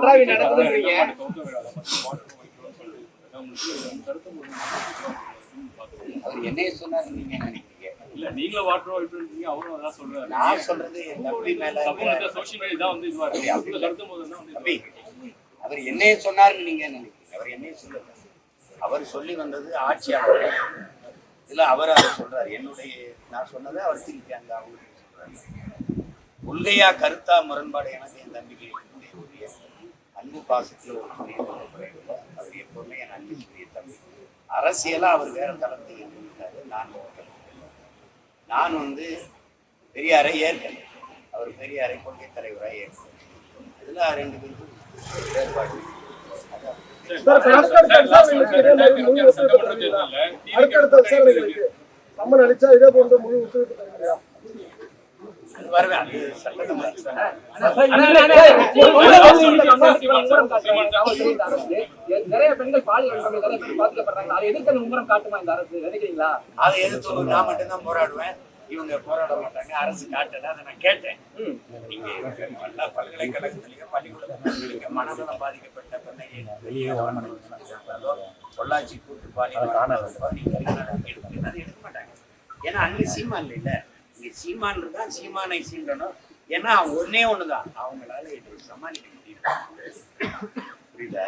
கன்றாவி நடக்குதுன்றீங்க அவர் என்னைய சொன்னாரு நீங்க நினைக்கிறீங்க? இல்ல நீங்களும் வாட்டர் வாய்ப்பு அவரும் அதான் சொல்றாரு. நான் சொல்றது தம்பி மேல சோசியல் மீடியா தான் வந்து இதுவா இருக்கு. அப்படி கருத்து போது தான் வந்து அவர் என்னைய சொன்னாருன்னு நீங்க நினைக்கிறீங்க? அவர் என்னைய சொல்லுங்க அவர் சொல்லி வந்தது ஆட்சியாளர். இதுல அவர் அவர் சொல்றாரு. என்னுடைய நான் சொன்னதை அவர் திருப்பி அங்க அவங்களுக்கு சொல்றாரு. உள்ளையா கருத்தா முரண்பாடு எனக்கு என் தம்பிக்கு அன்பு பாசத்தில் ஒரு துணை குறைவில்லை அவர் எப்போவுமே என் அன்புக்குரிய தம்பி அரசியலாக அவர் வேற தளத்தில் இருந்திருக்காரு நான் நான் வந்து பெரியாரை ஏற்கனவே அவர் பெரியாரை கொள்கை தலைவராக ஏற்கனவே இதில் ரெண்டு பேருக்கும் வேறுபாடு அதான். இதே சம்மன் அளிச்சா இதே போன்ற முழு ஒத்துழைப்பு நிறைய பெண்கள் பாலியல் நிறைய பேர் பாதிக்கப்படுறாங்க அதை எதிர்த்து அந்த மும்முரம் காட்டுமா இந்த அரசு நினைக்கிறீங்களா அதை எதிர்த்து நான் மட்டும்தான் போராடுவேன் இவங்க போராட மாட்டாங்க அரசு காட்டல அதை நான் கேட்டேன் நீங்க எல்லா பல்கலைக்கழகத்திலையும் பள்ளிக்கூடத்திலையும் மனநலம் பாதிக்கப்பட்ட பெண்ணையை வெளியே பொள்ளாச்சி கூட்டு பாலியல் வன்கொடுமை நீங்க எடுக்க மாட்டாங்க ஏன்னா அங்க சீமான் இல்ல இங்க சீமான் இருக்கா சீமானை சீண்டணும். ஏன்னா ஒன்னே ஒண்ணுதான். அவங்களால இதை சமாளிக்க முடியும் புரியுதா?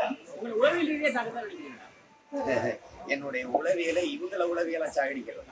என்னுடைய உளவியலை இவங்கள உளவியலை சாகடிக்கிறது?